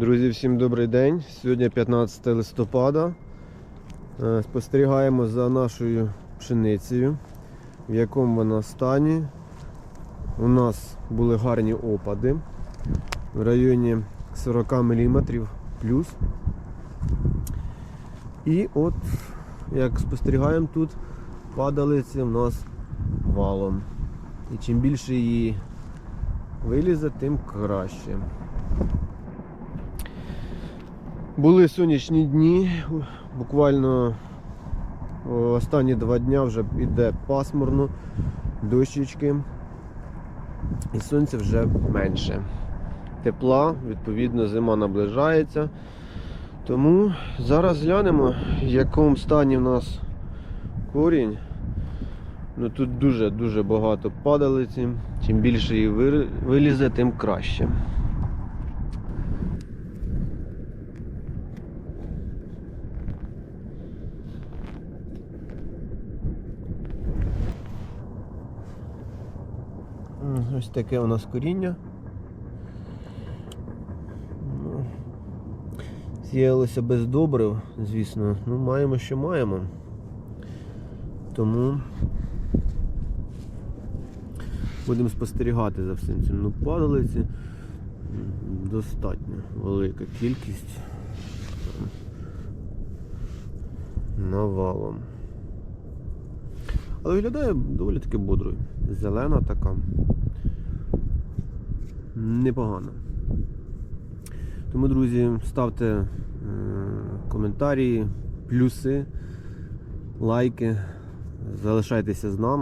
Друзі, всім добрий день. Сьогодні 15 листопада. Е, Спостерігаємо за нашою пшеницею, в якому вона стані. У нас були гарні опади в районі 40 мм плюс. І от, як спостерігаємо тут, падалиці в нас валом. І чим більше її вилізе, тим краще. Були сонячні дні, буквально останні два дня вже йде пасмурно, дощечки, і сонця вже менше. Тепла, відповідно, зима наближається. Тому зараз глянемо, в якому стані в нас корінь. Ну тут дуже-дуже багато падалиці. Чим більше її вилізе, тим краще. Ось таке у нас коріння. Ну, без добрив, звісно. Ну, маємо, що маємо. Тому будемо спостерігати за всім цим. Ну, падалиці достатньо велика кількість навалом. Але виглядає доволі таки бодрою. Зелена така. Непогано. Тому, друзі, ставте е, коментарі, плюси, лайки. Залишайтеся з нами.